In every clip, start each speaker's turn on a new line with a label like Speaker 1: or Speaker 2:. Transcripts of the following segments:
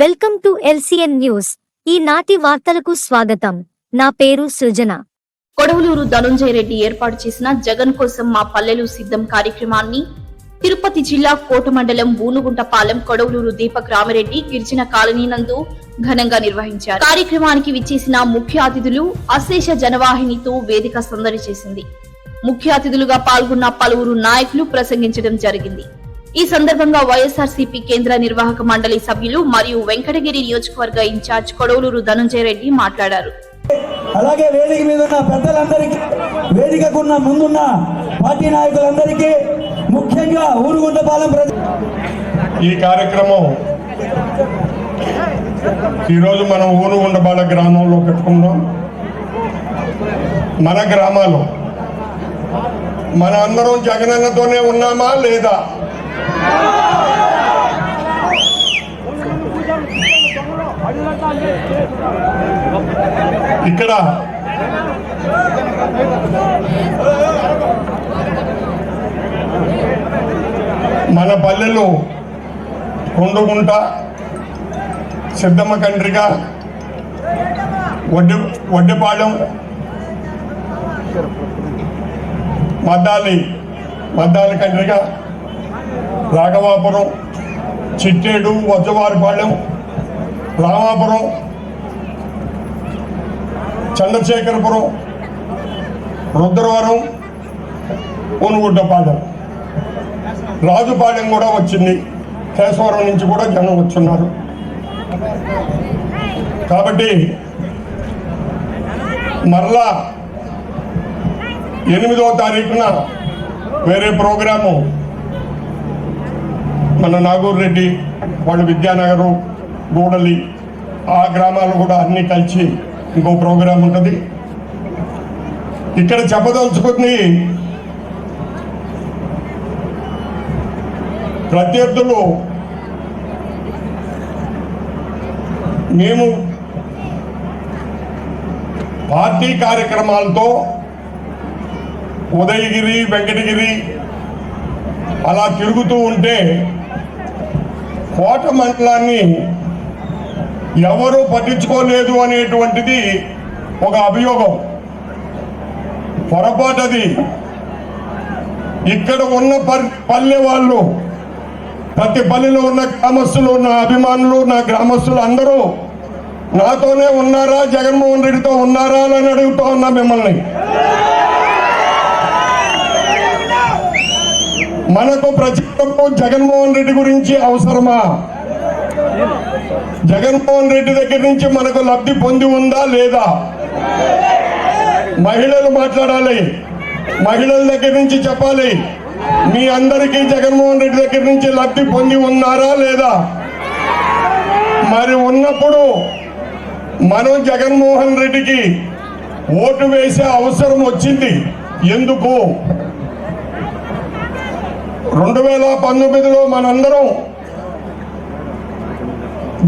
Speaker 1: Welcome to LCN news. ఈనాటి వార్తలకు స్వాగతం. నా పేరు సృజన.
Speaker 2: కొడవలూరు ధనుంజయ రెడ్డి ఏర్పాటు చేసిన జగన్ కోసం మా పల్లెలు సిద్ధం కార్యక్రమాన్ని తిరుపతి జిల్లా కోట మండలం బూనుగుంటపాలెం కొడవలూరు దీపక్ రామిరెడ్డి గిరిజన కాలనీ నందు ఘనంగా నిర్వహించారు. కార్యక్రమానికి విచ్చేసిన ముఖ్య అతిథులు అశేష జనవాహినితో వేదిక సందడి చేసింది. ముఖ్య అతిథులుగా పాల్గొన్న పలువురు నాయకులు ప్రసంగించడం జరిగింది. ఈ సందర్భంగా వైఎస్ఆర్సీపీ కేంద్ర నిర్వాహక మండలి సభ్యులు మరియు వెంకటగిరి నియోజకవర్గ ఇన్ఛార్జ్ కొడవలూరు ధనుంజయ రెడ్డి మాట్లాడారు.
Speaker 3: అలాగే వేదిక మీద ఉన్న పెద్దలందరికీ వేదికకున్న ముందున్న పార్టీ నాయకులందరికీ ముఖ్యంగా ఊరుగుంటపాలెం ప్రజ
Speaker 4: ఈ కార్యక్రమం ఈరోజు మనం ఊరుగుండబాల గ్రామంలో పెట్టుకున్నాం మన గ్రామాలు మన అందరం జగనన్నతోనే ఉన్నామా లేదా? ఇక్కడ మన పల్లెలు కొండుగుంట సిద్ధమ్మ కండ్రిక వడ్డి వడ్డిపాలెం మద్దాలి మద్దాలి కండ్రిక రాఘవాపురం చిట్టేడు వజ్రవారిపాలెం రామాపురం చంద్రశేఖరపురం రుద్రవరం ఊనుగుడ్డపాలెం రాజుపాలెం కూడా వచ్చింది. కేశవరం నుంచి కూడా జనం వచ్చున్నారు. కాబట్టి మరలా ఎనిమిదవ తారీఖున వేరే ప్రోగ్రాము మన నాగూర్ రెడ్డి వాళ్ళు విద్యానగరం గూడలి ఆ గ్రామాలు కూడా అన్నీ కలిసి ఇంకో ప్రోగ్రాం ఉంటుంది. ఇక్కడ చెప్పదలుచుకుంది ప్రత్యర్థులు మేము పార్టీ కార్యక్రమాలతో ఉదయగిరి వెంకటగిరి అలా తిరుగుతూ ఉంటే కోట మండలాన్ని ఎవరు పట్టించుకోలేదు అనేటువంటిది ఒక అభియోగం. పొరపాటది. ఇక్కడ ఉన్న పర్- పల్లె వాళ్ళు ప్రతి పల్లెలో ఉన్న గ్రామస్తులు నా అభిమానులు నా గ్రామస్తులు అందరూ నాతోనే ఉన్నారా? జగన్మోహన్ రెడ్డితో ఉన్నారా? అని అడుగుతా ఉన్నా మిమ్మల్ని. మనకు ప్రజలకు జగన్మోహన్ రెడ్డి గురించి అవసరమా? జగన్మోహన్ రెడ్డి దగ్గర నుంచి మనకు లబ్ధి పొంది ఉందా లేదా? మహిళలు మాట్లాడాలి. మహిళల దగ్గర నుంచి చెప్పాలి. మీ అందరికీ జగన్మోహన్ రెడ్డి దగ్గర నుంచి లబ్ధి పొంది ఉన్నారా లేదా? మరి ఉన్నప్పుడు మనం జగన్మోహన్ రెడ్డికి ఓటు వేసే అవసరం వచ్చింది. ఎందుకు? రెండు వేల పంతొమ్మిదిలో మనందరం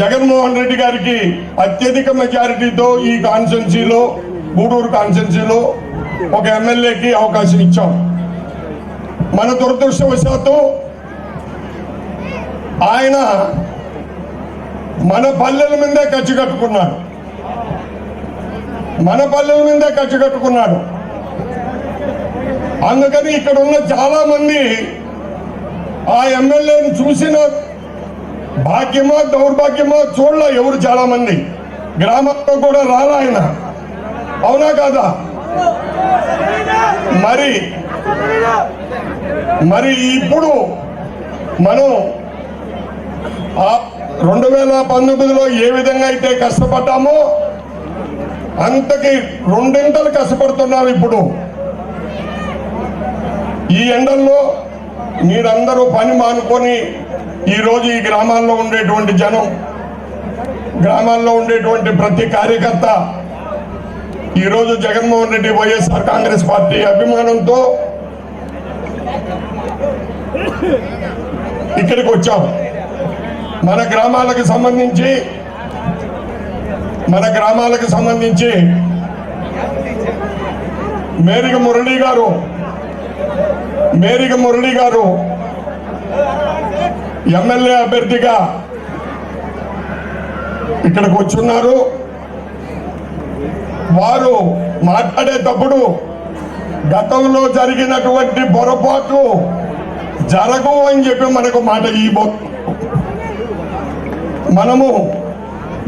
Speaker 4: జగన్మోహన్ రెడ్డి గారికి అత్యధిక మెజారిటీతో ఈ కాన్స్టెన్సీలో గూడూరు కాన్స్టెన్సీలో ఒక ఎమ్మెల్యేకి అవకాశం ఇచ్చాం. మన దురదృష్టవశాత్తు ఆయన మన పల్లెల మీదే ఖర్చు కట్టుకున్నాడు. మన పల్లెల మీదే ఖర్చు కట్టుకున్నాడు. అందుకని ఇక్కడ ఉన్న చాలా మంది ఆ ఎమ్మెల్యేని చూసిన భాగ్యమా దౌర్భాగ్యమా చూడలే ఎవరు చాలా మంది గ్రామంలో కూడా రాలా ఆయన. అవునా కాదా? మరి మరి ఇప్పుడు మనం ఆ రెండు వేల పంతొమ్మిదిలో ఏ విధంగా అయితే కష్టపడ్డామో అంతకి రెండింతలు కష్టపడుతున్నాం ఇప్పుడు. ఈ ఎండల్లో మీరందరూ పని మానుకొని ఈరోజు ఈ గ్రామాల్లో ఉండేటువంటి జనం గ్రామాల్లో ఉండేటువంటి ప్రతి కార్యకర్త ఈరోజు Jaganmohan Reddy YSR Congress party అభిమానంతో ఇక్కడికి వచ్చాం. మన గ్రామాలకు సంబంధించి మన గ్రామాలకు సంబంధించి మేరిక మురళి గారు మేరిగ మురళి గారు ఎమ్మెల్యే అభ్యర్థిగా ఇక్కడికి వచ్చున్నారు. వారు మాట్లాడేటప్పుడు గతంలో జరిగినటువంటి పొరపాట్లు జరగవు అని చెప్పి మనకు మాట ఇవ్వబో మనము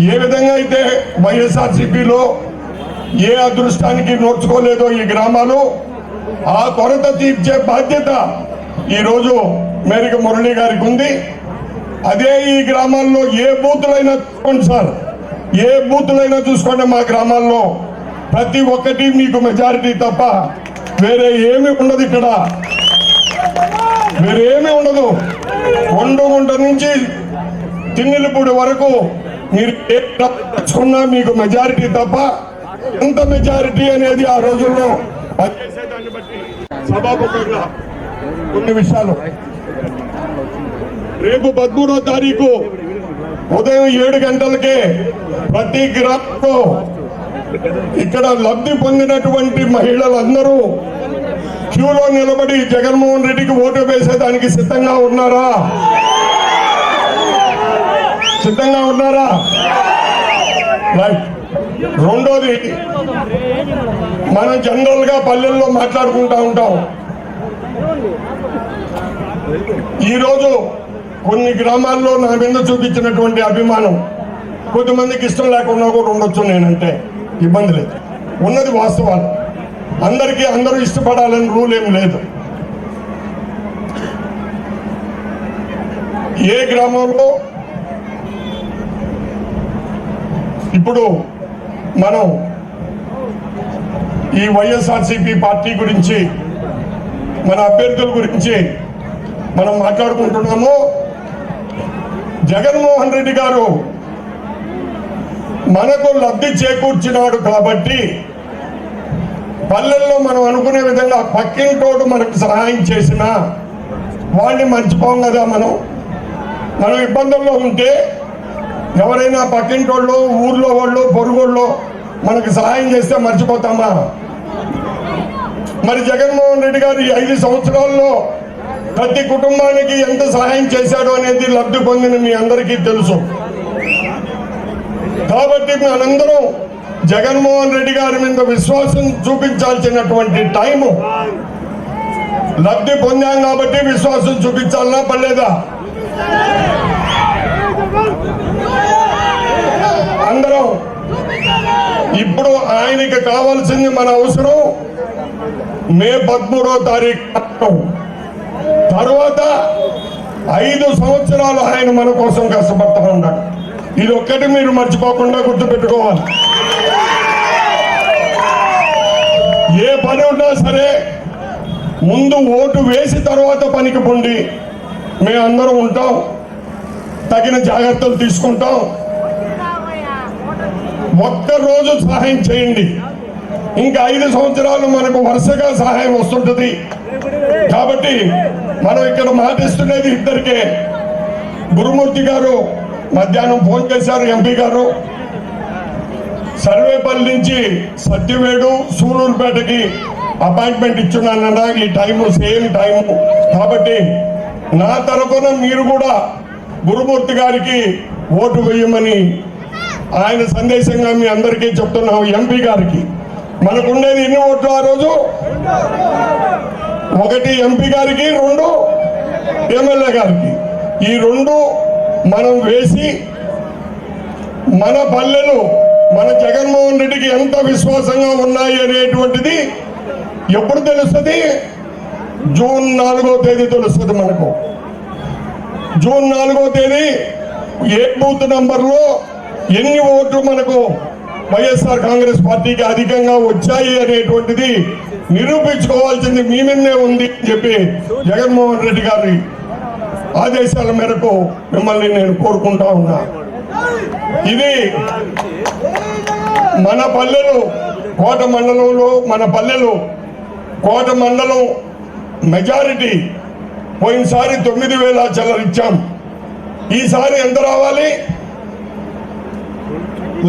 Speaker 4: ఏ విధంగా అయితే వైఎస్ఆర్సీపీలో ఏ అదృష్టానికి నోచుకోలేదో ఈ గ్రామాలు ఆ కొరత తీర్చే బాధ్యత ఈరోజు మేరకు మురళి గారికి ఉంది. అదే ఈ గ్రామాల్లో ఏ బూతులైనా చూసుకోండి సార్. ఏ బూతులైనా చూసుకోండి మా గ్రామాల్లో. ప్రతి ఒక్కటి మీకు మెజారిటీ తప్ప వేరే ఏమి ఉండదు ఇక్కడ. వేరేమి ఉండదు. కొండగుంట నుంచి తిన్నెలపూడి వరకు మీరు ఏ మీకు మెజారిటీ తప్ప ఎంత మెజారిటీ అనేది ఆ రోజుల్లో పనిచేసేదాన్ని బట్టి కొన్ని విషయాలు. రేపు పదమూడో తారీఖు ఉదయం ఏడు గంటలకే ప్రతి గ్రామంలో ఇక్కడ లబ్ధి పొందినటువంటి మహిళలందరూ క్యూలో నిలబడి జగన్మోహన్ రెడ్డికి ఓటు వేసేదానికి సిద్ధంగా ఉన్నారా? సిద్ధంగా ఉన్నారా? రైట్. రెండోది మనం జనరల్గా పల్లెల్లో మాట్లాడుకుంటా ఉంటాం. ఈరోజు కొన్ని గ్రామాల్లో నా మీద చూపించినటువంటి అభిమానం కొద్దిమందికి ఇష్టం లేకుండా కూడా ఉండొచ్చు నేనంటే. ఇబ్బంది లేదు. ఉన్నది వాస్తవాలు. అందరికీ అందరూ ఇష్టపడాలని రూల్ ఏం లేదు. ఏ గ్రామంలో ఇప్పుడు మనం ఈ వైఎస్ఆర్సీపీ పార్టీ గురించి మన అభ్యర్థుల గురించి మనం మాట్లాడుకుంటున్నాము. జగన్మోహన్ రెడ్డి గారు మనకు లబ్ధి చేకూర్చినాడు కాబట్టి పల్లెల్లో మనం అనుకునే విధంగా పక్కింటోడు మనకు సహాయం చేసిన వాడిని మర్చిపోం కదా మనం. మనం ఇబ్బందుల్లో ఉంటే ఎవరైనా పక్కింటోళ్ళు ఊర్లో వాళ్ళు పొరుగుళ్ళు మనకు సహాయం చేస్తే మర్చిపోతామా? మరి జగన్మోహన్ రెడ్డి గారు ఈ ఐదు సంవత్సరాల్లో ప్రతి కుటుంబానికి ఎంత సహాయం చేశాడో అనేది లబ్ధి పొందిన మీ అందరికీ తెలుసు. కాబట్టి మనందరం జగన్మోహన్ రెడ్డి గారి మీద విశ్వాసం చూపించాల్సినటువంటి టైము. లబ్ధి పొందాం కాబట్టి విశ్వాసం చూపించాలనా పర్లేదా? అందరం ఇప్పుడు ఆయనకి కావాల్సింది మన అవసరం. మే పదమూడో తారీఖు తర్వాత ఐదు సంవత్సరాలు ఆయన మన కోసం కష్టపడతా ఉన్నాడు ఇది ఒక్కటి మీరు మర్చిపోకుండా గుర్తుపెట్టుకోవాలి. ఏ పని ఉన్నా సరే ముందు ఓటు వేసి తర్వాత పనికి పొండి. మేమందరం ఉంటాం. తగిన జాగ్రత్తలు తీసుకుంటాం. ఒక్కరోజు సహాయం చేయండి. ఇంకా ఐదు సంవత్సరాలు మనకు వరుసగా సహాయం వస్తుంటది. కాబట్టి మనం ఇక్కడ మాటిస్తున్నది ఇద్దరికే. గురుమూర్తి గారు మధ్యాహ్నం ఫోన్ చేశారు ఎంపీ గారు. సర్వేపల్లి నుంచి సత్యవేడు సూలూరుపేటకి అపాయింట్మెంట్ ఇచ్చున్నానన్నా ఈ టైము సేమ్ టైము. కాబట్టి నా తరఫున మీరు కూడా గురుమూర్తి గారికి ఓటు వేయమని ఆయన సందేశంగా మీ అందరికీ చెప్తున్నాం ఎంపీ గారికి. మనకు ఉండేది ఎన్ని ఓట్లు ఆ రోజు? ఒకటి ఎంపీ గారికి రెండు ఎమ్మెల్యే గారికి. ఈ రెండు మనం వేసి మన పల్లెలు మన జగన్మోహన్ రెడ్డికి ఎంత విశ్వాసంగా ఉన్నాయి అనేటువంటిది ఎప్పుడు తెలుస్తుంది? జూన్ నాలుగో తేదీ తెలుస్తుంది మనకు. జూన్ నాలుగో తేదీ ఏ బూత్ నంబర్లో ఎన్ని ఓట్లు మనకు వైఎస్ఆర్ కాంగ్రెస్ పార్టీకి అధికంగా వచ్చాయి అనేటువంటిది నిరూపించుకోవాల్సింది మీ మీదనే ఉంది అని చెప్పి జగన్మోహన్ రెడ్డి గారి ఆదేశాల మేరకు మిమ్మల్ని నేను కోరుకుంటా ఉన్నా. ఇది మన పల్లెలు కోట మండలంలో మన పల్లెలు కోట మండలం మెజారిటీ పోయినసారి తొమ్మిది వేల చిల్లర ఇచ్చాం. ఈసారి ఎంత రావాలి?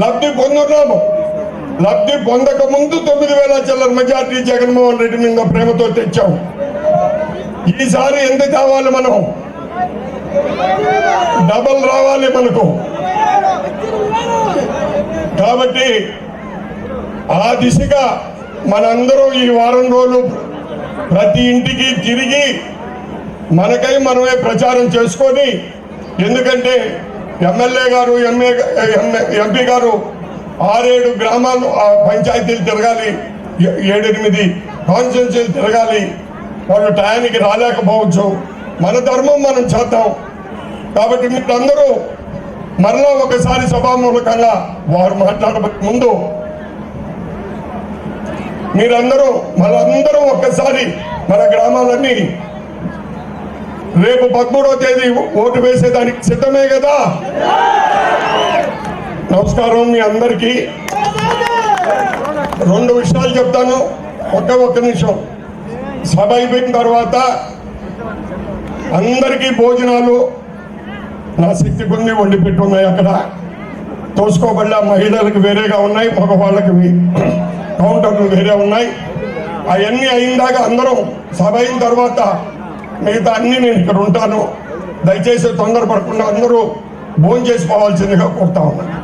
Speaker 4: లబ్ధి పొందున్నాము లబ్ధి పొందక ముందు తొమ్మిది వేల చిల్లర మెజార్టీ జగన్మోహన్ రెడ్డి మీద ప్రేమతో తెచ్చాం. ఈసారి ఎంత కావాలి మనం? డబల్ రావాలి మనకు. కాబట్టి ఆ దిశగా మనందరం ఈ వారం రోజులు ప్రతి ఇంటికి తిరిగి మనకై మనమే ప్రచారం చేసుకొని ఎందుకంటే ఎమ్మెల్యే గారు ఎంఏ ఎంపీ గారు ఆరేడు గ్రామాలు ఆ పంచాయతీలు తిరగాలి ఏ- ఏడెనిమిది కాన్స్టిట్యున్సీలు తిరగాలి వాళ్ళు టయానికి రాలేకపోవచ్చు. మన ధర్మం మనం చేద్దాం. కాబట్టి మీరందరూ మరలా ఒకసారి సభామూలకంగా వారు మాట్లాడబోయే ముందు మీరందరూ మనందరూ ఒక్కసారి మన గ్రామాలన్నీ రేపు పదమూడవ తేదీ ఓటు వేసేదానికి సిద్ధమే కదా? నమస్కారం మీ అందరికీ. రెండు విషయాలు చెప్తాను. ఒక్క ఒక్క నిమిషం. సభ అయిపోయిన తర్వాత అందరికీ భోజనాలు నా శక్తి కొన్ని వండి పెట్టి ఉన్నాయి అక్కడ. తోసుకోబడ్డ మహిళలకు వేరేగా ఉన్నాయి మగవాళ్ళకి కౌంటర్లు వేరే ఉన్నాయి. అవన్నీ అయిందాక అందరం సభ అయిన తర్వాత మిగతా అన్ని నేను ఇక్కడ ఉంటాను. దయచేసి తొందరపడకుండా అందరూ భోజనం చేసుకోవాల్సిందిగా కోరుతా ఉన్నాను.